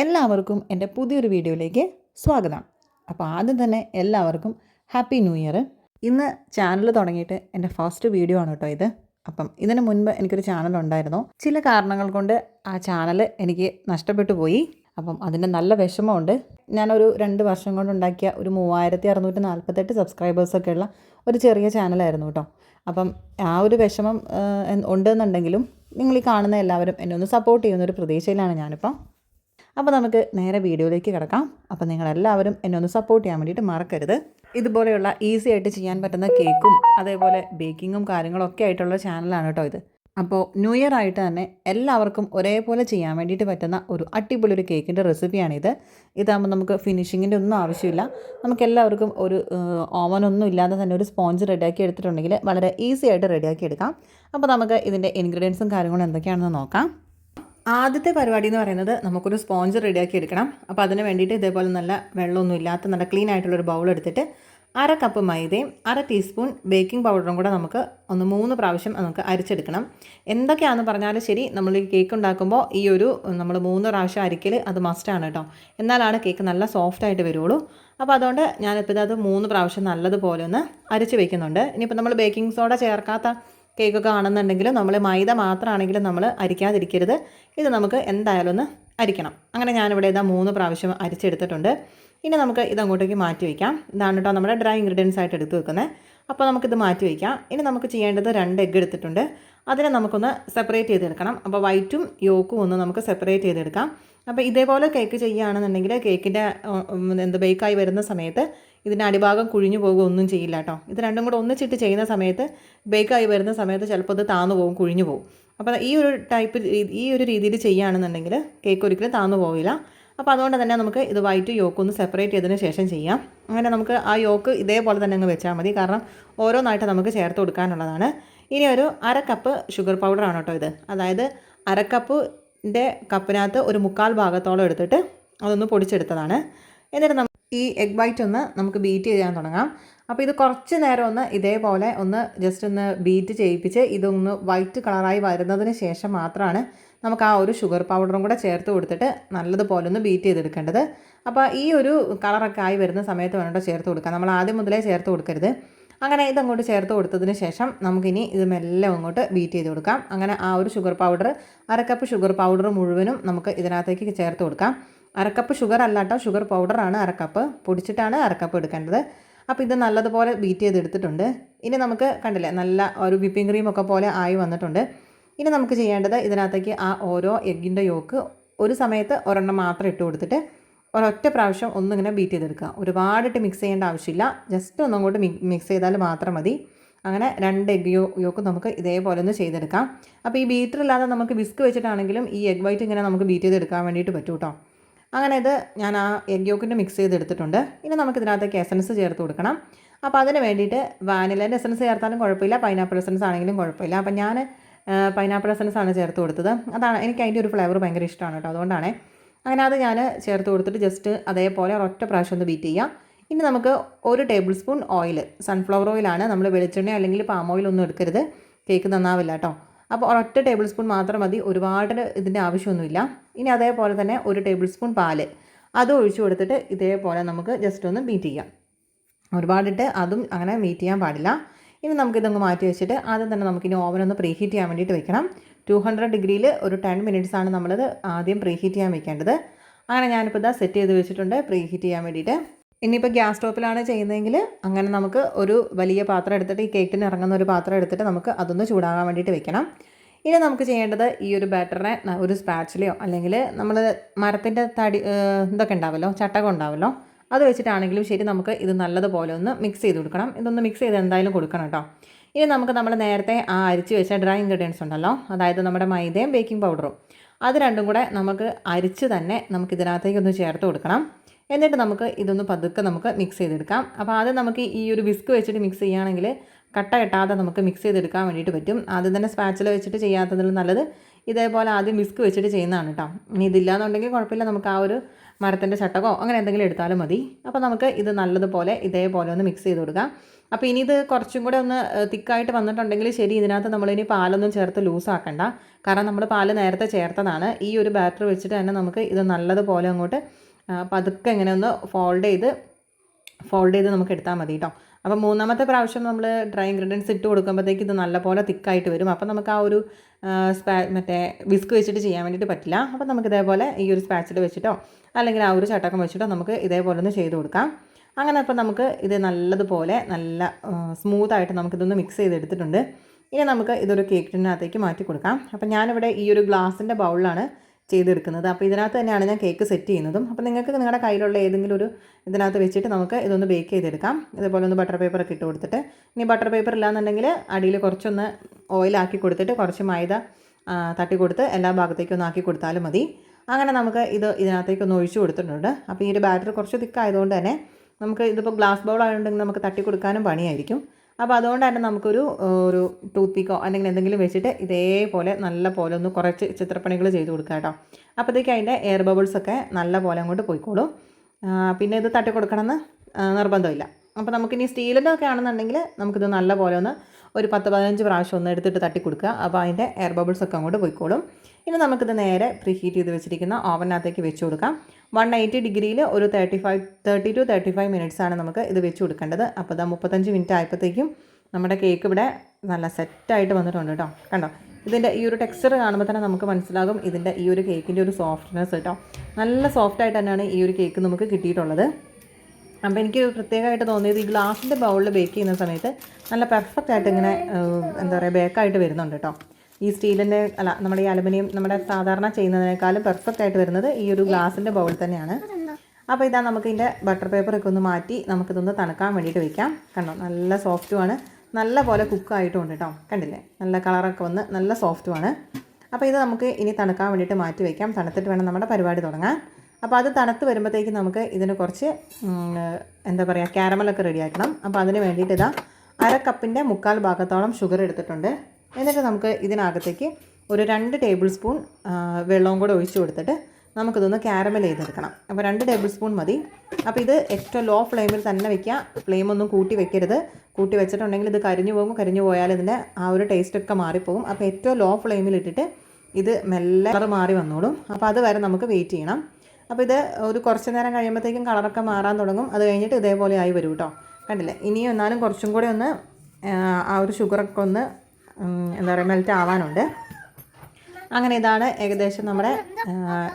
എല്ലാവർക്കും എന്റെ പുതിയൊരു വീഡിയോയിലേക്ക് സ്വാഗതം. അപ്പോൾ ആദ്യം തന്നെ എല്ലാവർക്കും ഹാപ്പി ന്യൂ ഇയർ. ഇന്ന് ചാനൽ തുടങ്ങിയിട്ട് എന്റെ ഫസ്റ്റ് വീഡിയോ ആണ് കേട്ടോ ഇത്. അപ്പം ഇതിന് മുൻപ് എനിക്കൊരു ചാനൽ ഉണ്ടായിരുന്നു. ചില കാരണങ്ങൾ കൊണ്ട് ആ ചാനൽ എനിക്ക് നഷ്ടപ്പെട്ടു പോയി. അപ്പം അതിന്റെ നല്ല വിഷമമുണ്ട്. ഞാനൊരു രണ്ട് വർഷം കൊണ്ട് ഉണ്ടാക്കിയ ഒരു മൂവായിരത്തി അറുന്നൂറ്റി നാൽപ്പത്തെട്ട് സബ്സ്ക്രൈബേഴ്സൊക്കെ ഉള്ള ഒരു ചെറിയ ചാനലായിരുന്നു കേട്ടോ. അപ്പം ആ ഒരു വിഷമം ഉണ്ടെന്നുണ്ടെങ്കിലും നിങ്ങൾ ഈ കാണുന്ന എല്ലാവരും എന്നെ ഒന്ന് സപ്പോർട്ട് ചെയ്യുന്ന ഒരു പ്രതീക്ഷയിലാണ് ഞാനിപ്പം. അപ്പോൾ നമുക്ക് നേരെ വീഡിയോയിലേക്ക് കിടക്കാം. അപ്പോൾ നിങ്ങളെല്ലാവരും എന്നെ ഒന്ന് സപ്പോർട്ട് ചെയ്യാൻ വേണ്ടിയിട്ട് മറക്കരുത്. ഇതുപോലെയുള്ള ഈസി ആയിട്ട് ചെയ്യാൻ പറ്റുന്ന കേക്കും അതേപോലെ ബേക്കിങ്ങും കാര്യങ്ങളൊക്കെ ആയിട്ടുള്ള ചാനലാണ് കേട്ടോ ഇത്. അപ്പോൾ ന്യൂ ഇയർ ആയിട്ട് തന്നെ എല്ലാവർക്കും ഒരേപോലെ ചെയ്യാൻ വേണ്ടിയിട്ട് പറ്റുന്ന ഒരു അടിപൊളി ഒരു കേക്കിന്റെ റെസിപ്പിയാണിത് ഇതാകുമ്പോൾ നമുക്ക് ഫിനിഷിങ്ങിന്റെ ഒന്നും ആവശ്യമില്ല. നമുക്ക് എല്ലാവർക്കും ഒരു ഓവനൊന്നും ഇല്ലാതെ തന്നെ ഒരു സ്പോഞ്ച് റെഡിയാക്കി എടുത്തിട്ടുണ്ടെങ്കിൽ വളരെ ഈസി ആയിട്ട് റെഡിയാക്കി എടുക്കാം. അപ്പോൾ നമുക്ക് ഇതിന്റെ ഇൻഗ്രീഡിയൻസും കാര്യങ്ങളും എന്തൊക്കെയാണെന്ന് നോക്കാം. ആദ്യത്തെ പരിപാടി എന്ന് പറയുന്നത് നമുക്കൊരു സ്പോഞ്ച് റെഡിയാക്കി എടുക്കണം. അപ്പോൾ അതിന് വേണ്ടിയിട്ട് ഇതേപോലെ നല്ല വെള്ളമൊന്നും ഇല്ലാത്ത നല്ല ക്ലീൻ ആയിട്ടുള്ളൊരു ബൗൾ എടുത്തിട്ട് അര കപ്പ് മൈദയും അര ടീസ്പൂൺ ബേക്കിംഗ് പൗഡറും കൂടെ നമുക്ക് ഒന്ന് മൂന്ന് പ്രാവശ്യം നമുക്ക് അരിച്ചെടുക്കണം. എന്തൊക്കെയാണെന്ന് പറഞ്ഞാലും ശരി നമ്മൾ ഈ കേക്ക് ഉണ്ടാക്കുമ്പോൾ ഈ ഒരു നമ്മൾ മൂന്ന് പ്രാവശ്യം അരിക്കൽ അത് മസ്റ്റാണ് കേട്ടോ എന്നാലാണ് കേക്ക് നല്ല സോഫ്റ്റ് ആയിട്ട് വരുള്ളൂ അപ്പോൾ അതുകൊണ്ട് ഞാനിപ്പോൾ അത് മൂന്ന് പ്രാവശ്യം നല്ലതുപോലെ ഒന്ന് അരിച്ച് വെക്കുന്നുണ്ട്. ഇനിയിപ്പോൾ നമ്മൾ ബേക്കിംഗ് സോഡ ചേർക്കാത്ത കേക്കൊക്കെ ആണെന്നുണ്ടെങ്കിലും നമ്മൾ മൈദ മാത്രമാണെങ്കിലും നമ്മൾ അരിക്കാതിരിക്കരുത്. ഇത് നമുക്ക് എന്തായാലും ഒന്ന് അരിക്കണം. അങ്ങനെ ഞാനിവിടെ ഇതാ മൂന്ന് പ്രാവശ്യം അരിച്ചെടുത്തിട്ടുണ്ട്. ഇനി നമുക്ക് ഇതങ്ങോട്ടേക്ക് മാറ്റി വയ്ക്കാം ഇതാണ് കേട്ടോ നമ്മുടെ ഡ്രൈ ഇൻഗ്രീഡിയൻസ് ആയിട്ട് എടുത്ത് വെക്കുന്നത് അപ്പോൾ നമുക്കിത് മാറ്റി വയ്ക്കാം ഇനി നമുക്ക് ചെയ്യേണ്ടത് രണ്ട് എഗ്ഗ് എടുത്തിട്ടുണ്ട്. അതിനെ നമുക്കൊന്ന് സെപ്പറേറ്റ് ചെയ്തെടുക്കണം. അപ്പോൾ വൈറ്റും യോക്കും ഒന്ന് നമുക്ക് സെപ്പറേറ്റ് ചെയ്തെടുക്കാം. അപ്പോൾ ഇതേപോലെ കേക്ക് ചെയ്യുകയാണെന്നുണ്ടെങ്കിൽ കേക്കിന്റെ എന്ത് ബേക്കായി വരുന്ന സമയത്ത് ഇതിന്റെ അടിഭാഗം കുഴിഞ്ഞു പോകുക ഒന്നും ചെയ്യില്ല കേട്ടോ ഇത് രണ്ടും കൂടെ ഒന്നിച്ചിട്ട് ചെയ്യുന്ന സമയത്ത് ബേക്കായി വരുന്ന സമയത്ത് ചിലപ്പോൾ ഇത് താന്നു പോകും കുഴിഞ്ഞു പോകും. അപ്പോൾ ഈ ഒരു ടൈപ്പ് ഈ ഒരു രീതിയിൽ ചെയ്യുകയാണെന്നുണ്ടെങ്കിൽ കേക്ക് ഒരിക്കലും താന്നു പോവില്ല. അപ്പോൾ അതുകൊണ്ട് തന്നെ നമുക്ക് ഇത് വൈറ്റ് യോക്ക് ഒന്ന് സെപ്പറേറ്റ് ചെയ്തതിന് ശേഷം ചെയ്യാം. അങ്ങനെ നമുക്ക് ആ യോക്ക് ഇതേപോലെ തന്നെ അങ്ങ് വെച്ചാൽ മതി. കാരണം ഓരോന്നായിട്ട് നമുക്ക് ചേർത്ത് കൊടുക്കാനുള്ളതാണ്. ഇനി ഒരു അര കപ്പ് ഷുഗർ പൗഡറാണ് കേട്ടോ ഇത്. അതായത് അര കപ്പിന്റെ കപ്പിനകത്ത് ഒരു മുക്കാൽ ഭാഗത്തോളം എടുത്തിട്ട് അതൊന്ന് പൊടിച്ചെടുത്തതാണ്. എന്നിട്ട് ഈ എഗ് വൈറ്റ് ഒന്ന് നമുക്ക് ബീറ്റ് ചെയ്യാൻ തുടങ്ങാം. അപ്പോൾ ഇത് കുറച്ച് നേരം ഒന്ന് ഇതേപോലെ ഒന്ന് ജസ്റ്റ് ഒന്ന് ബീറ്റ് ചെയ്യിപ്പിച്ച് ഇതൊന്ന് വൈറ്റ് കളറായി വരുന്നതിന് ശേഷം മാത്രമാണ് നമുക്ക് ആ ഒരു ഷുഗർ പൗഡറും കൂടെ ചേർത്ത് കൊടുത്തിട്ട് നല്ലതുപോലെ ഒന്ന് ബീറ്റ് ചെയ്തെടുക്കേണ്ടത്. അപ്പോൾ ഈ ഒരു കളറൊക്കെ ആയി വരുന്ന സമയത്ത് വേണ്ട ചേർത്ത് കൊടുക്കുക നമ്മൾ ആദ്യം മുതലേ ചേർത്ത് കൊടുക്കരുത്. അങ്ങനെ ഇതങ്ങോട്ട് ചേർത്ത് കൊടുത്തതിന് ശേഷം നമുക്കിനി ഇത് മെല്ലെ അങ്ങോട്ട് ബീറ്റ് ചെയ്ത് കൊടുക്കാം. അങ്ങനെ ആ ഒരു ഷുഗർ പൗഡർ അരക്കപ്പ് ഷുഗർ പൗഡർ മുഴുവനും നമുക്ക് ഇതിനകത്തേക്ക് ചേർത്ത് കൊടുക്കാം. അരക്കപ്പ് ഷുഗർ അല്ല കേട്ടോ ഷുഗർ പൗഡറാണ് അരക്കപ്പ്. പൊടിച്ചിട്ടാണ് അരക്കപ്പ് എടുക്കേണ്ടത്. അപ്പോൾ ഇത് നല്ലതുപോലെ ബീറ്റ് ചെയ്തെടുത്തിട്ടുണ്ട്. ഇനി നമുക്ക് കണ്ടില്ലേ നല്ല ഒരു വിപ്പിംഗ് ക്രീം ഒക്കെ പോലെ ആയി വന്നിട്ടുണ്ട്. ഇനി നമുക്ക് ചെയ്യേണ്ടത് ഇതിനകത്തേക്ക് ആ ഓരോ എഗ്ഗിന്റെ യോക്ക് ഒരു സമയത്ത് ഒരെണ്ണം മാത്രം ഇട്ട് കൊടുത്തിട്ട് ഒരൊറ്റ പ്രാവശ്യം ഒന്നിങ്ങനെ ബീറ്റ് ചെയ്തെടുക്കുക. ഒരുപാടിട്ട് മിക്സ് ചെയ്യേണ്ട ആവശ്യമില്ല. ജസ്റ്റ് ഒന്നങ്ങോട്ട് മിക്സ് ചെയ്താൽ മാത്രം മതി. അങ്ങനെ രണ്ട് എഗ് യോ യോക്ക് നമുക്ക് ഇതേപോലെ ഒന്ന് ചെയ്തെടുക്കാം. അപ്പോൾ ഈ ബീറ്റർ ഇല്ലാതെ നമുക്ക് വിസ്ക് വെച്ചിട്ടാണെങ്കിലും ഈ എഗ് വൈറ്റ് ഇങ്ങനെ നമുക്ക് ബീറ്റ് ചെയ്തെടുക്കാൻ വേണ്ടിയിട്ട് പറ്റും കേട്ടോ അങ്ങനെ ഇത് ഞാൻ ആ എഗ് യോക്കിന്റെ മിക്സ് ചെയ്തെടുത്തിട്ടുണ്ട്. ഇനി നമുക്ക് ഇതിനകത്തേക്ക് എസൻസ് ചേർത്ത് കൊടുക്കണം. അപ്പോൾ അതിന് വേണ്ടിയിട്ട് വാനിലേന്റെ എസൻസ് ചേർത്താലും കുഴപ്പമില്ല. പൈനാപ്പിൾ എസൻസ് ആണെങ്കിലും കുഴപ്പമില്ല. അപ്പം ഞാൻ പൈനാപ്പിൾ എസൻസ് ആണ് ചേർത്ത് കൊടുത്തത്. അതാണ് എനിക്ക് അതിന്റെ ഒരു ഫ്ലേവർ ഭയങ്കര ഇഷ്ടമാണ് കേട്ടോ. അതുകൊണ്ടാണ്. അങ്ങനെ അത് ഞാൻ ചേർത്ത് കൊടുത്തിട്ട് ജസ്റ്റ് അതേപോലെ ഒരൊറ്റ പ്രാവശ്യം ഒന്ന് ബീറ്റ് ചെയ്യാം. ഇനി നമുക്ക് ഒരു ടേബിൾ സ്പൂൺ ഓയിൽ സൺഫ്ലവർ ഓയിലാണ് നമ്മൾ വെളിച്ചെണ്ണ അല്ലെങ്കിൽ പാം ഓയിൽ ഒന്നും എടുക്കരുത്. കേക്ക് നന്നാവില്ല കേട്ടോ. അപ്പോൾ ഒരൊറ്റ ടേബിൾ സ്പൂൺ മാത്രം മതി. ഒരുപാട് ഇതിന്റെ ആവശ്യമൊന്നുമില്ല. ഇനി അതേപോലെ തന്നെ ഒരു ടേബിൾ സ്പൂൺ പാൽ. അത് ഒഴിച്ചു കൊടുത്തിട്ട് ഇതേപോലെ നമുക്ക് ജസ്റ്റ് ഒന്ന് ബീറ്റ് ചെയ്യാം. ഒരുപാടിട്ട് അതും അങ്ങനെ മീറ്റ് ചെയ്യാൻ പാടില്ല. ഇനി നമുക്കിതങ്ങ് മാറ്റി വെച്ചിട്ട് ആദ്യം തന്നെ നമുക്കിനി ഓവൻ ഒന്ന് പ്രീ ഹീറ്റ് ചെയ്യാൻ വേണ്ടിയിട്ട് വെക്കണം. ടു ഹൺഡ്രഡ് ഡിഗ്രിയിൽ ഒരു ടെൻ മിനിറ്റ്സ് ആണ് നമ്മളത് ആദ്യം പ്രീ ഹീറ്റ് ചെയ്യാൻ വെക്കേണ്ടത്. അങ്ങനെ ഞാനിപ്പോൾ ഇതാ സെറ്റ് ചെയ്ത് വെച്ചിട്ടുണ്ട്. പ്രീ ഹീറ്റ് ചെയ്യാൻ വേണ്ടിയിട്ട് ഇനിയിപ്പോൾ ഗ്യാസ് സ്റ്റോപ്പിലാണ് ചെയ്യുന്നതെങ്കിൽ അങ്ങനെ നമുക്ക് ഒരു വലിയ പാത്രം എടുത്തിട്ട് ഈ കേക്കിന് ഇറങ്ങുന്ന ഒരു പാത്രം എടുത്തിട്ട് നമുക്ക് അതൊന്ന് ചൂടാകാൻ വേണ്ടിയിട്ട് വെക്കണം. ഇനി നമുക്ക് ചെയ്യേണ്ടത് ഈ ഒരു ബാറ്ററിനെ ഒരു സ്പാച്ചിലയോ അല്ലെങ്കിൽ നമ്മൾ മരത്തിന്റെ തടി ഇതൊക്കെ ഉണ്ടാവുമല്ലോ ചട്ടകം ഉണ്ടാവുമല്ലോ അത് വെച്ചിട്ടാണെങ്കിലും ശരി നമുക്ക് ഇത് നല്ലതുപോലെ ഒന്ന് മിക്സ് ചെയ്ത് കൊടുക്കണം. ഇതൊന്ന് മിക്സ് ചെയ്ത് എന്തായാലും കൊടുക്കണം കേട്ടോ. ഇനി നമുക്ക് നമ്മൾ നേരത്തെ ആ അരിച്ച് വെച്ച ഡ്രൈ ഇൻഗ്രീഡിയൻസ് ഉണ്ടല്ലോ അതായത് നമ്മുടെ മൈദയും ബേക്കിംഗ് പൗഡറും അത് രണ്ടും കൂടെ നമുക്ക് അരിച്ച് തന്നെ നമുക്ക് ഇതിനകത്തേക്ക് ഒന്ന് ചേർത്ത് കൊടുക്കണം. എന്നിട്ട് നമുക്ക് ഇതൊന്ന് പതുക്കെ നമുക്ക് മിക്സ് ചെയ്തെടുക്കാം. അപ്പോൾ ആദ്യം നമുക്ക് ഈ ഒരു വിസ്ക് വെച്ചിട്ട് മിക്സ് ചെയ്യുകയാണെങ്കിൽ കട്ട കെട്ടാതെ നമുക്ക് മിക്സ് ചെയ്തെടുക്കാൻ വേണ്ടിയിട്ട് പറ്റും. ആദ്യം തന്നെ സ്പാച്ചിൽ വെച്ചിട്ട് ചെയ്യാത്തതിൽ നല്ലത്. ഇതേപോലെ ആദ്യം വിസ്ക് വെച്ചിട്ട് ചെയ്യുന്നതാണ് കേട്ടോ ഇനി ഇതില്ലാന്നുണ്ടെങ്കിൽ കുഴപ്പമില്ല. നമുക്ക് ആ ഒരു മരത്തിന്റെ ചട്ടകോ അങ്ങനെ എന്തെങ്കിലും എടുത്താലും മതി. അപ്പോൾ നമുക്ക് ഇത് നല്ലതുപോലെ ഇതേപോലെ ഒന്ന് മിക്സ് ചെയ്ത് കൊടുക്കാം. അപ്പോൾ ഇനി ഇത് കുറച്ചും കൂടെ ഒന്ന് തിക്കായിട്ട് വന്നിട്ടുണ്ടെങ്കിൽ ശരി ഇതിനകത്ത് നമ്മളിനി പാലൊന്നും ചേർത്ത് ലൂസാക്കണ്ട കാരണം നമ്മൾ പാൽ നേരത്തെ ചേർത്തതാണ്. ഈ ഒരു ബാറ്റർ വെച്ചിട്ട് തന്നെ നമുക്ക് ഇത് നല്ലതുപോലെ അങ്ങോട്ട് പതുക്കെ ഇങ്ങനെ ഒന്ന് ഫോൾഡ് ചെയ്ത് ഫോൾഡ് ചെയ്ത് നമുക്ക് എടുത്താൽ മതി കേട്ടോ അപ്പോൾ മൂന്നാമത്തെ പ്രാവശ്യം നമ്മൾ ഡ്രൈ ഇൻഗ്രീഡിയൻസ് ഇട്ട് കൊടുക്കുമ്പോഴത്തേക്ക് ഇത് നല്ലപോലെ തിക്കായിട്ട് വരും. അപ്പോൾ നമുക്ക് ആ ഒരു സ്പാ മറ്റേ വിസ്ക് വെച്ചിട്ട് ചെയ്യാൻ വേണ്ടിയിട്ട് പറ്റില്ല. അപ്പോൾ നമുക്ക് ഇതേപോലെ ഈ ഒരു സ്പാച്ചിൽ വെച്ചിട്ടോ അല്ലെങ്കിൽ ആ ഒരു ചട്ടക്കം വെച്ചിട്ടോ നമുക്ക് ഇതേപോലെ ഒന്ന് ചെയ്ത് കൊടുക്കാം. അങ്ങനെ അപ്പോൾ നമുക്ക് ഇത് നല്ലതുപോലെ നല്ല സ്മൂത്തായിട്ട് നമുക്കിതൊന്ന് മിക്സ് ചെയ്തെടുത്തിട്ടുണ്ട്. ഇനി നമുക്ക് ഇതൊരു കേക്കിനകത്തേക്ക് മാറ്റി കൊടുക്കാം. അപ്പോൾ ഞാനിവിടെ ഈ ഒരു ഗ്ലാസിന്റെ ബൗളിലാണ് ചെയ്തെടുക്കുന്നത്. അപ്പോൾ ഇതിനകത്ത് തന്നെയാണ് ഞാൻ കേക്ക് സെറ്റ് ചെയ്യുന്നതും. അപ്പോൾ നിങ്ങൾക്ക് നിങ്ങളുടെ കയ്യിലുള്ള ഏതെങ്കിലും ഒരു ഇതിനകത്ത് വെച്ചിട്ട് നമുക്ക് ഇതൊന്ന് ബേക്ക് ചെയ്തെടുക്കാം. ഇതുപോലെ ഒന്ന് ബട്ടർ പേപ്പർ ഒക്കെ ഇട്ട് കൊടുത്തിട്ട്. ഇനി ബട്ടർ പേപ്പർ ഇല്ലാന്നുണ്ടെങ്കിൽ അടിയിൽ കുറച്ചൊന്ന് ഓയിലാക്കി കൊടുത്തിട്ട് കുറച്ച് മൈദ തട്ടി കൊടുത്ത് എല്ലാ ഭാഗത്തേക്കും ഒന്ന് ആക്കി കൊടുത്താലും മതി. അങ്ങനെ നമുക്ക് ഇത് ഇതിനകത്തേക്ക് ഒന്ന് ഒഴിച്ചു കൊടുത്തിട്ടുണ്ട്. അപ്പോൾ ഈ ഒരു ബാറ്റർ കുറച്ച് തിക്കായതുകൊണ്ട് തന്നെ നമുക്ക് ഇതിപ്പോൾ ഗ്ലാസ് ബൗൾ ആയതുകൊണ്ടെങ്കിൽ നമുക്ക് തട്ടി കൊടുക്കാനും പണിയായിരിക്കും. അപ്പോൾ അതുകൊണ്ട് തന്നെ നമുക്കൊരു ഒരു ടൂത്ത് പിക്കോ അല്ലെങ്കിൽ എന്തെങ്കിലും വെച്ചിട്ട് ഇതേപോലെ നല്ല പോലെ ഒന്ന് കുറച്ച് ചിത്രപ്പണികൾ ചെയ്ത് കൊടുക്കുക കേട്ടോ. അപ്പോഴത്തേക്ക് അതിന്റെ എയർ ബബിൾസൊക്കെ നല്ല പോലെ അങ്ങോട്ട് പോയിക്കോളും. പിന്നെ ഇത് തട്ടി കൊടുക്കണമെന്ന് നിർബന്ധമില്ല. അപ്പോൾ നമുക്കിനി സ്റ്റീലിന്റെ ഒക്കെ ആണെന്നുണ്ടെങ്കിൽ നമുക്കിത് നല്ല പോലെ ഒന്ന് ഒരു പത്ത് പതിനഞ്ച് പ്രാവശ്യം ഒന്ന് എടുത്തിട്ട് തട്ടി കൊടുക്കുക. അപ്പോൾ അതിന്റെ എയർ ബബിൾസ് ഒക്കെ അങ്ങോട്ട് പോയിക്കോളും. ഇനി നമുക്കിത് നേരെ പ്രീ ഹീറ്റ് ചെയ്ത് വെച്ചിരിക്കുന്ന ഓവനകത്തേക്ക് വെച്ച് കൊടുക്കാം. വൺ എയ്റ്റി ഡിഗ്രിയിൽ ഒരു thirty five thirty two thirty five minutes ആണ് നമുക്ക് ഇത് വെച്ച് കൊടുക്കേണ്ടത്. അപ്പോൾ ഇതാ മുപ്പത്തഞ്ച് മിനിറ്റ് ആയപ്പോഴത്തേക്കും നമ്മുടെ കേക്ക് ഇവിടെ നല്ല സെറ്റായിട്ട് വന്നിട്ടുണ്ട് കേട്ടോ. കണ്ടോ? ഇതിന്റെ ഈ ഒരു ടെക്സ്ചർ കാണുമ്പോൾ തന്നെ നമുക്ക് മനസ്സിലാകും ഇതിന്റെ ഈ ഒരു കേക്കിന്റെ ഒരു സോഫ്റ്റ്നെസ് കേട്ടോ. നല്ല സോഫ്റ്റായിട്ട് തന്നെയാണ് ഈ ഒരു കേക്ക് നമുക്ക് കിട്ടിയിട്ടുള്ളത്. അപ്പോൾ എനിക്ക് പ്രത്യേകമായിട്ട് തോന്നിയത് ഈ ഗ്ലാസിന്റെ ബൗളിൽ ബേക്ക് ചെയ്യുന്ന സമയത്ത് നല്ല പെർഫെക്റ്റ് ആയിട്ട് ഇങ്ങനെ എന്താ പറയുക ബേക്കായിട്ട് വരുന്നുണ്ട് കേട്ടോ ഈ സ്റ്റീലിന്റെ അല്ല നമ്മുടെ ഈ അലുമിനിയം നമ്മുടെ സാധാരണ ചെയ്യുന്നതിനേക്കാളും പെർഫെക്റ്റ് ആയിട്ട് വരുന്നത് ഈ ഒരു ഗ്ലാസിന്റെ ബൗൾ തന്നെയാണ്. അപ്പോൾ ഇതാ നമുക്ക് ഇതിന്റെ ബട്ടർ പേപ്പറൊക്കെ ഒന്ന് മാറ്റി നമുക്കിതൊന്ന് തണുക്കാൻ വേണ്ടിയിട്ട് വെക്കാം. കണ്ടോ നല്ല സോഫ്റ്റുമാണ് നല്ല പോലെ കുക്കായിട്ടും കേട്ടോ കണ്ടില്ലേ? നല്ല കളറൊക്കെ വന്ന് നല്ല സോഫ്റ്റുമാണ് അപ്പോൾ ഇത് നമുക്ക് ഇനി തണുക്കാൻ വേണ്ടിയിട്ട് മാറ്റി വയ്ക്കാം തണുത്തിട്ട് വേണം നമ്മുടെ പരിപാടി തുടങ്ങാൻ. അപ്പോൾ അത് തണുത്ത് വരുമ്പോഴത്തേക്ക് നമുക്ക് ഇതിന് കുറച്ച് എന്താ പറയുക ക്യാരമലൊക്കെ റെഡിയാക്കണം. അപ്പോൾ അതിന് വേണ്ടിയിട്ട് ഇതാ അര കപ്പിന്റെ മുക്കാൽ ഭാഗത്തോളം ഷുഗർ എടുത്തിട്ടുണ്ട്. എന്നിട്ട് നമുക്ക് ഇതിനകത്തേക്ക് ഒരു രണ്ട് ടേബിൾ സ്പൂൺ വെള്ളവും കൂടെ ഒഴിച്ചു കൊടുത്തിട്ട് നമുക്കിതൊന്ന് ക്യാരമൽ ചെയ്തെടുക്കണം. അപ്പോൾ രണ്ട് ടേബിൾ സ്പൂൺ മതി. അപ്പോൾ ഇത് ഏറ്റവും ലോ ഫ്ലെയിമിൽ തന്നെ വെക്കുക. ഫ്ലെയിം ഒന്നും കൂട്ടി വെക്കരുത്. കൂട്ടി വെച്ചിട്ടുണ്ടെങ്കിൽ ഇത് കരിഞ്ഞു പോകും. കരിഞ്ഞു പോയാൽ ഇതിന്റെ ആ ഒരു ടേസ്റ്റൊക്കെ മാറിപ്പോകും. അപ്പോൾ ഏറ്റവും ലോ ഫ്ലെയിമിൽ ഇട്ടിട്ട് ഇത് മെല്ലെ മാറി വന്നോളും. അപ്പോൾ അതുവരെ നമുക്ക് വെയിറ്റ് ചെയ്യണം. അപ്പോൾ ഇത് ഒരു കുറച്ച് നേരം കഴിയുമ്പോഴത്തേക്കും കളറൊക്കെ മാറാൻ തുടങ്ങും. അത് കഴിഞ്ഞിട്ട് ഇതേപോലെ ആയി വരും കേട്ടോ കണ്ടില്ലേ? ഇനിയും എന്നാലും കുറച്ചും കൂടെ ഒന്ന് ആ, ഒരു ഷുഗറൊക്കെ ഒന്ന് എന്താ പറയുക മെൽറ്റ് ആവാനുണ്ട്. അങ്ങനെ ഇതാണ് ഏകദേശം നമ്മുടെ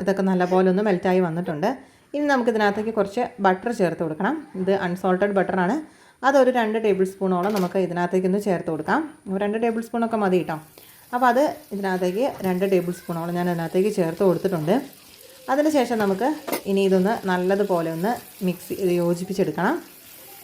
ഇതൊക്കെ നല്ലപോലെ ഒന്ന് മെൽറ്റായി വന്നിട്ടുണ്ട്. ഇനി നമുക്ക് ഇതിനകത്തേക്ക് കുറച്ച് ബട്ടർ ചേർത്ത് കൊടുക്കണം. ഇത് അൺസോൾട്ടഡ് ബട്ടറാണ് അതൊരു രണ്ട് ടേബിൾ സ്പൂണോളം നമുക്ക് ഇതിനകത്തേക്ക് ഒന്ന് ചേർത്ത് കൊടുക്കാം. രണ്ട് ടേബിൾ സ്പൂണൊക്കെ മതി കേട്ടോ അപ്പോൾ അത് ഇതിനകത്തേക്ക് രണ്ട് ടേബിൾ സ്പൂണോളം ഞാൻ ഇതിനകത്തേക്ക് ചേർത്ത് കൊടുത്തിട്ടുണ്ട്. അതിനുശേഷം നമുക്ക് ഇനി ഇതൊന്ന് നല്ലതുപോലെ ഒന്ന് മിക്സ് യോജിപ്പിച്ചെടുക്കണം.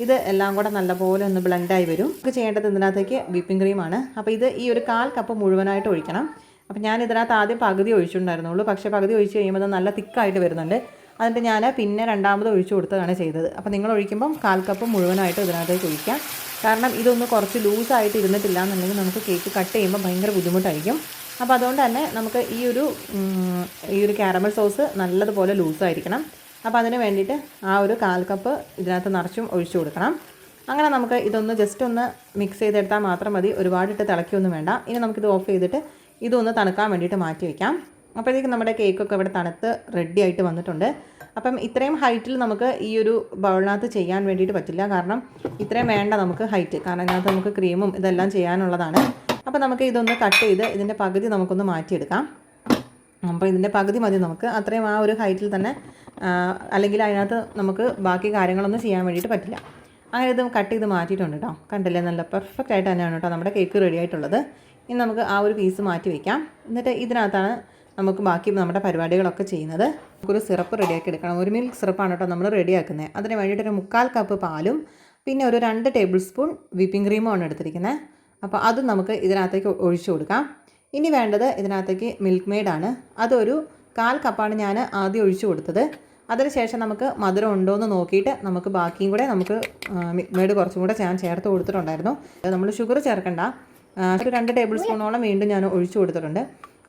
ഇത് എല്ലാം കൂടെ നല്ലപോലെ ഒന്ന് ബ്ലെൻഡായി വരും. നമുക്ക് ചെയ്യേണ്ടത് ഇതിനകത്തേക്ക് വിപ്പിംഗ് ക്രീമാണ് അപ്പോൾ ഇത് ഈ ഒരു കാൽ കപ്പ് മുഴുവനായിട്ട് ഒഴിക്കണം. അപ്പോൾ ഞാൻ ഇതിനകത്ത് ആദ്യം പകുതി ഒഴിച്ചിട്ടുണ്ടായിരുന്നുള്ളൂ. പക്ഷേ പകുതി ഒഴിച്ച് കഴിയുമ്പോൾ നല്ല തിക്കായിട്ട് വരുന്നുണ്ട്. അതിന്റെ ഞാൻ പിന്നെ രണ്ടാമത് ഒഴിച്ചു കൊടുത്തതാണ് ചെയ്തത്. അപ്പോൾ നിങ്ങൾ ഒഴിക്കുമ്പം കാൽ കപ്പ് മുഴുവനായിട്ട് ഇതിനകത്തേക്ക് ഒഴിക്കാം. കാരണം ഇതൊന്ന് കുറച്ച് ലൂസായിട്ട് ഇരുന്നിട്ടില്ല എന്നുണ്ടെങ്കിൽ നമുക്ക് കേക്ക് കട്ട് ചെയ്യുമ്പോൾ ഭയങ്കര ബുദ്ധിമുട്ടായിരിക്കും. അപ്പോൾ അതുകൊണ്ട് തന്നെ നമുക്ക് ഈ ഒരു ഈ ഒരു കാരമൽ സോസ് നല്ലതുപോലെ ലൂസായിരിക്കണം അപ്പോൾ അതിന് വേണ്ടിയിട്ട് ആ ഒരു കാൽ കപ്പ് ഇതിനകത്ത് നിറച്ചും ഒഴിച്ചു കൊടുക്കണം. അങ്ങനെ നമുക്ക് ഇതൊന്ന് ജസ്റ്റ് ഒന്ന് മിക്സ് ചെയ്തെടുത്താൽ മാത്രം മതി. ഒരുപാടിട്ട് തിളക്കിയൊന്നും വേണ്ട. ഇനി നമുക്കിത് ഓഫ് ചെയ്തിട്ട് ഇതൊന്ന് തണുക്കാൻ വേണ്ടിയിട്ട് മാറ്റി വയ്ക്കാം അപ്പോഴത്തേക്കും നമ്മുടെ കേക്കൊക്കെ ഇവിടെ തണുത്ത് റെഡി ആയിട്ട് വന്നിട്ടുണ്ട്. അപ്പം ഇത്രയും ഹൈറ്റിൽ നമുക്ക് ഈ ഒരു ബൗളിനകത്ത് ചെയ്യാൻ വേണ്ടിയിട്ട് പറ്റില്ല. കാരണം ഇത്രയും വേണ്ട നമുക്ക് ഹൈറ്റ് കാരണം ഇതിനകത്ത് നമുക്ക് ക്രീമും ഇതെല്ലാം ചെയ്യാനുള്ളതാണ്. അപ്പോൾ നമുക്ക് ഇതൊന്ന് കട്ട് ചെയ്ത് ഇതിന്റെ പകുതി നമുക്കൊന്ന് മാറ്റിയെടുക്കാം. അപ്പോൾ ഇതിന്റെ പകുതി മതി നമുക്ക്. അത്രയും ആ ഒരു ഹൈറ്റിൽ തന്നെ അല്ലെങ്കിൽ അതിനകത്ത് നമുക്ക് ബാക്കി കാര്യങ്ങളൊന്നും ചെയ്യാൻ വേണ്ടിയിട്ട് പറ്റില്ല. അങ്ങനെ ഇത് കട്ട് ചെയ്ത് മാറ്റിയിട്ടുണ്ട് കേട്ടോ കണ്ടില്ലേ? നല്ല പെർഫെക്റ്റ് ആയിട്ട് തന്നെയാണ് കേട്ടോ നമ്മുടെ കേക്ക് റെഡി ആയിട്ടുള്ളത്. ഇനി നമുക്ക് ആ ഒരു പീസ് മാറ്റി വയ്ക്കാം എന്നിട്ട് ഇതിനകത്താണ് നമുക്ക് ബാക്കി നമ്മുടെ പരിപാടികളൊക്കെ ചെയ്യുന്നത്. നമുക്കൊരു സിറപ്പ് റെഡിയാക്കി എടുക്കണം. ഒരു മിൽക്ക് സിറപ്പാണ് കേട്ടോ നമ്മൾ റെഡിയാക്കുന്നത് അതിന് വേണ്ടിയിട്ട് ഒരു മുക്കാൽ കപ്പ് പാലും പിന്നെ ഒരു രണ്ട് ടേബിൾ സ്പൂൺ വിപ്പിംഗ് ക്രീമുമാണ് എടുത്തിരിക്കുന്നത് അപ്പോൾ അത് നമുക്ക് ഇതിനകത്തേക്ക് ഒഴിച്ചു കൊടുക്കാം. ഇനി വേണ്ടത് ഇതിനകത്തേക്ക് മിൽക്ക് മെയ്ഡാണ് അതൊരു കാൽ കപ്പാണ് ഞാൻ ആദ്യം ഒഴിച്ചു കൊടുത്തത്. അതിനുശേഷം നമുക്ക് മധുരം ഉണ്ടോ എന്ന് നോക്കിയിട്ട് നമുക്ക് ബാക്കിയും കൂടെ നമുക്ക് മെയ്ഡ് കുറച്ചും കൂടെ ഞാൻ ചേർത്ത് കൊടുത്തിട്ടുണ്ടായിരുന്നു. നമ്മൾ ഷുഗർ ചേർക്കണ്ട. ഒരു രണ്ട് ടേബിൾ സ്പൂണോളം വീണ്ടും ഞാൻ ഒഴിച്ചു കൊടുത്തിട്ടുണ്ട്.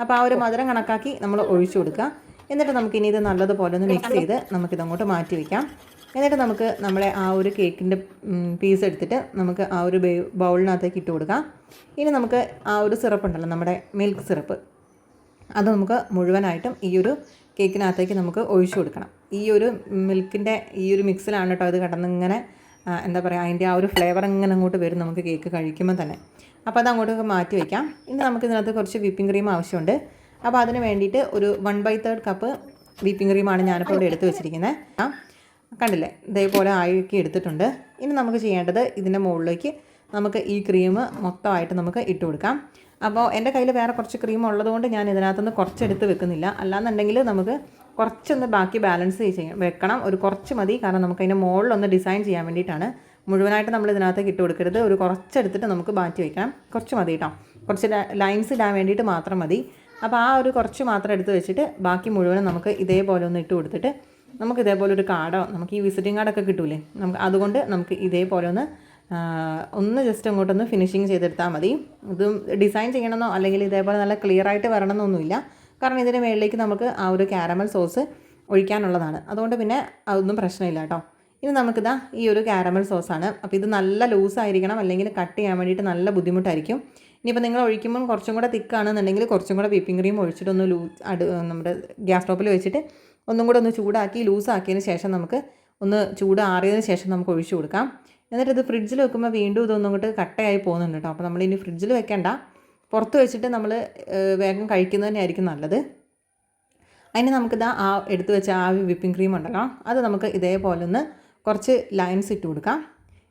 അപ്പോൾ ആ ഒരു മധുരം കണക്കാക്കി നമ്മൾ ഒഴിച്ചു കൊടുക്കുക. എന്നിട്ട് നമുക്കിനി ഇത് നല്ലതുപോലെ ഒന്ന് മിക്സ് ചെയ്ത് നമുക്കിതങ്ങോട്ട് മാറ്റി വയ്ക്കാം എന്നിട്ട് നമുക്ക് നമ്മളെ ആ ഒരു കേക്കിന്റെ പീസ് എടുത്തിട്ട് നമുക്ക് ആ ഒരു ബൗളിനകത്തേക്ക് ഇട്ട് കൊടുക്കാം. ഇനി നമുക്ക് ആ ഒരു സിറപ്പ് ഉണ്ടല്ലോ നമ്മുടെ മിൽക്ക് സിറപ്പ് അത് നമുക്ക് മുഴുവനായിട്ടും ഈ ഒരു കേക്കിനകത്തേക്ക് നമുക്ക് ഒഴിച്ചു കൊടുക്കണം. ഈ ഒരു മിൽക്കിന്റെ ഈ ഒരു മിക്സിലാണ് കേട്ടോ ഇത് കിടന്നിങ്ങനെ എന്താ പറയുക അതിന്റെ ആ ഒരു ഫ്ലേവർ ഇങ്ങനെ അങ്ങോട്ട് വരും നമുക്ക് കേക്ക് കഴിക്കുമ്പോൾ തന്നെ. അപ്പോൾ അത് അങ്ങോട്ടൊക്കെ മാറ്റി വയ്ക്കാം ഇനി നമുക്ക് ഇതിനകത്ത് കുറച്ച് വിപ്പിംഗ് ക്രീം ആവശ്യമുണ്ട്. അപ്പോൾ അതിന് വേണ്ടിയിട്ട് ഒരു one by third cup whipping ക്രീമാണ് ഞാനിപ്പോൾ ഇവിടെ എടുത്ത് വെച്ചിരിക്കുന്നത് കണ്ടില്ലേ? ഇതേപോലെ ആയിക്കി എടുത്തിട്ടുണ്ട്. ഇനി നമുക്ക് ചെയ്യേണ്ടത് ഇതിന്റെ മുകളിലേക്ക് നമുക്ക് ഈ ക്രീം മൊത്തമായിട്ട് നമുക്ക് ഇട്ട് കൊടുക്കാം. അപ്പോൾ എന്റെ കയ്യിൽ വേറെ കുറച്ച് ക്രീം ഉള്ളതുകൊണ്ട് ഞാൻ ഇതിനകത്തുനിന്ന് കുറച്ചെടുത്ത് വെക്കുന്നില്ല. അല്ലാന്നുണ്ടെങ്കിൽ നമുക്ക് കുറച്ചൊന്ന് ബാക്കി ബാലൻസ് ചെയ്യാം. വെക്കണം. ഒരു കുറച്ച് മതി. കാരണം നമുക്ക് അതിന്റെ മുകളിലൊന്ന് ഡിസൈൻ ചെയ്യാൻ വേണ്ടിയിട്ടാണ്. മുഴുവനായിട്ട് നമ്മൾ ഇതിനകത്തേക്ക് ഇട്ട് കൊടുക്കരുത്. ഒരു കുറച്ചെടുത്തിട്ട് നമുക്ക് മാറ്റി വയ്ക്കണം കുറച്ച് മതി കേട്ടോ കുറച്ച് ലൈൻസ് ഇടാൻ വേണ്ടിയിട്ട് മാത്രം മതി. അപ്പോൾ ആ ഒരു കുറച്ച് മാത്രം എടുത്ത് വെച്ചിട്ട് ബാക്കി മുഴുവനും നമുക്ക് ഇതേപോലെ ഒന്ന് ഇട്ട് കൊടുത്തിട്ട് നമുക്ക് ഇതേപോലെ ഒരു കാർഡോ നമുക്ക് ഈ വിസിറ്റിംഗ് കാർഡൊക്കെ കിട്ടൂലേ? നമുക്ക് അതുകൊണ്ട് നമുക്ക് ഇതേപോലെ ഒന്ന് ഒന്ന് ജസ്റ്റ് അങ്ങോട്ടൊന്ന് ഫിനിഷിങ് ചെയ്തെടുത്താൽ മതി. ഇത് ഡിസൈൻ ചെയ്യണമെന്നോ അല്ലെങ്കിൽ ഇതേപോലെ നല്ല ക്ലിയർ ആയിട്ട് വരണമെന്നൊന്നുമില്ല കാരണം ഇതിന് മേളിലേക്ക് നമുക്ക് ആ ഒരു കാരമൽ സോസ് ഒഴിക്കാനുള്ളതാണ്. അതുകൊണ്ട് പിന്നെ അതൊന്നും പ്രശ്നമില്ല കേട്ടോ. ഇനി നമുക്കിതാ ഈ ഒരു കാരമൽ സോസാണ് അപ്പോൾ ഇത് നല്ല ലൂസായിരിക്കണം അല്ലെങ്കിൽ കട്ട് ചെയ്യാൻ വേണ്ടിയിട്ട് നല്ല ബുദ്ധിമുട്ടായിരിക്കും. ഇനിയിപ്പോൾ നിങ്ങൾ ഒഴിക്കുമ്പോൾ കുറച്ചും കൂടെ തിക്കാണെന്നുണ്ടെങ്കിൽ കുറച്ചും കൂടെ വിപ്പിംഗ് ക്രീം ഒഴിച്ചിട്ടൊന്ന് ലൂ നമ്മുടെ ഗ്യാസ് സ്റ്റോപ്പിൽ വെച്ചിട്ട് ഒന്നും കൂടെ ഒന്ന് ചൂടാക്കി ലൂസാക്കിയതിന് ശേഷം നമുക്ക് ഒന്ന് ചൂട് ആറിയതിന് ശേഷം നമുക്ക് ഒഴിച്ചു കൊടുക്കാം. എന്നിട്ട് ഇത് ഫ്രിഡ്ജിൽ വെക്കുമ്പോൾ വീണ്ടും ഇതൊന്നും അങ്ങോട്ട് കട്ടയായി പോകുന്നുണ്ട് കേട്ടോ. അപ്പോൾ നമ്മൾ ഇനി ഫ്രിഡ്ജിൽ വെക്കേണ്ട. പുറത്ത് വെച്ചിട്ട് നമ്മൾ വേഗം കഴിക്കുന്നത് തന്നെയായിരിക്കും നല്ലത്. അതിന് നമുക്കിതാ ആ എടുത്ത് വെച്ച ആ വിപ്പിംഗ് ക്രീം ഉണ്ടല്ലോ അത് നമുക്ക് ഇതേപോലെ ഒന്ന് കുറച്ച് ലൈൻസ് ഇട്ട് കൊടുക്കാം.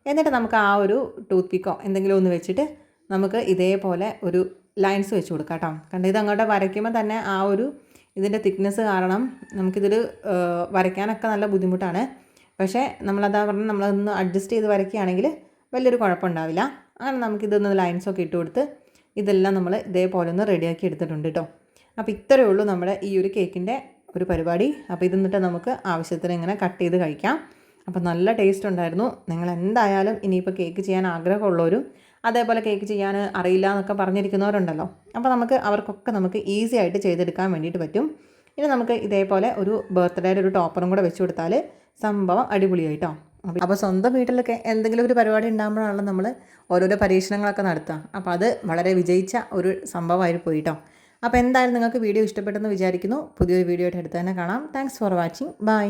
എന്നിട്ട് നമുക്ക് ആ ഒരു ടൂത്ത് പിക്കോ എന്തെങ്കിലും ഒന്ന് വെച്ചിട്ട് നമുക്ക് ഇതേപോലെ ഒരു ലൈൻസ് വെച്ച് കൊടുക്കാം കേട്ടോ. കണ്ടോ? ഇത് അങ്ങോട്ട് വരയ്ക്കുമ്പോൾ തന്നെ ആ ഒരു ഇതിന്റെ തിക്നെസ് കാരണം നമുക്കിതിൽ വരയ്ക്കാനൊക്കെ നല്ല ബുദ്ധിമുട്ടാണ്. പക്ഷേ നമ്മളതാ പറഞ്ഞ് നമ്മളതൊന്ന് അഡ്ജസ്റ്റ് ചെയ്ത് വരയ്ക്കുകയാണെങ്കിൽ വലിയൊരു കുഴപ്പമുണ്ടാവില്ല. അങ്ങനെ നമുക്കിതൊന്ന് ലൈൻസൊക്കെ ഇട്ട് കൊടുത്ത് ഇതെല്ലാം നമ്മൾ ഇതേപോലെ ഒന്ന് റെഡിയാക്കി എടുത്തിട്ടുണ്ട് കേട്ടോ അപ്പോൾ ഇത്രയേ ഉള്ളൂ നമ്മുടെ ഈ ഒരു കേക്കിന്റെ ഒരു പരിപാടി. അപ്പോൾ ഇത് എന്നിട്ട് നമുക്ക് ആവശ്യത്തിന് ഇങ്ങനെ കട്ട് ചെയ്ത് കഴിക്കാം. അപ്പോൾ നല്ല ടേസ്റ്റ് ഉണ്ടായിരുന്നു. നിങ്ങൾ എന്തായാലും ഇനിയിപ്പോൾ കേക്ക് ചെയ്യാൻ ആഗ്രഹമുള്ളവരും അതേപോലെ കേക്ക് ചെയ്യാൻ അറിയില്ല എന്നൊക്കെ പറഞ്ഞിരിക്കുന്നവരുണ്ടല്ലോ. അപ്പോൾ നമുക്ക് അവർക്കൊക്കെ നമുക്ക് ഈസി ആയിട്ട് ചെയ്തെടുക്കാൻ വേണ്ടിയിട്ട് പറ്റും. ഇനി നമുക്ക് ഇതേപോലെ ഒരു ബർത്ത്ഡേയുടെ ഒരു ടോപ്പറും കൂടെ വെച്ച് കൊടുത്താൽ സംഭവം അടിപൊളിയായിട്ടോ. അപ്പോൾ സ്വന്തം വീട്ടിലൊക്കെ എന്തെങ്കിലും ഒരു പരിപാടി ഉണ്ടാകുമ്പോഴാണല്ലോ നമ്മൾ ഓരോരോ പരീക്ഷണങ്ങളൊക്കെ നടത്തുക. അപ്പോൾ അത് വളരെ വിജയിച്ച ഒരു സംഭവമായി പോയിട്ടോ. അപ്പോൾ എന്തായാലും നിങ്ങൾക്ക് വീഡിയോ ഇഷ്ടപ്പെട്ടെന്ന് വിചാരിക്കുന്നു. പുതിയൊരു വീഡിയോ ആയിട്ട് അടുത്ത് തന്നെ കാണാം. Thanks for watching bye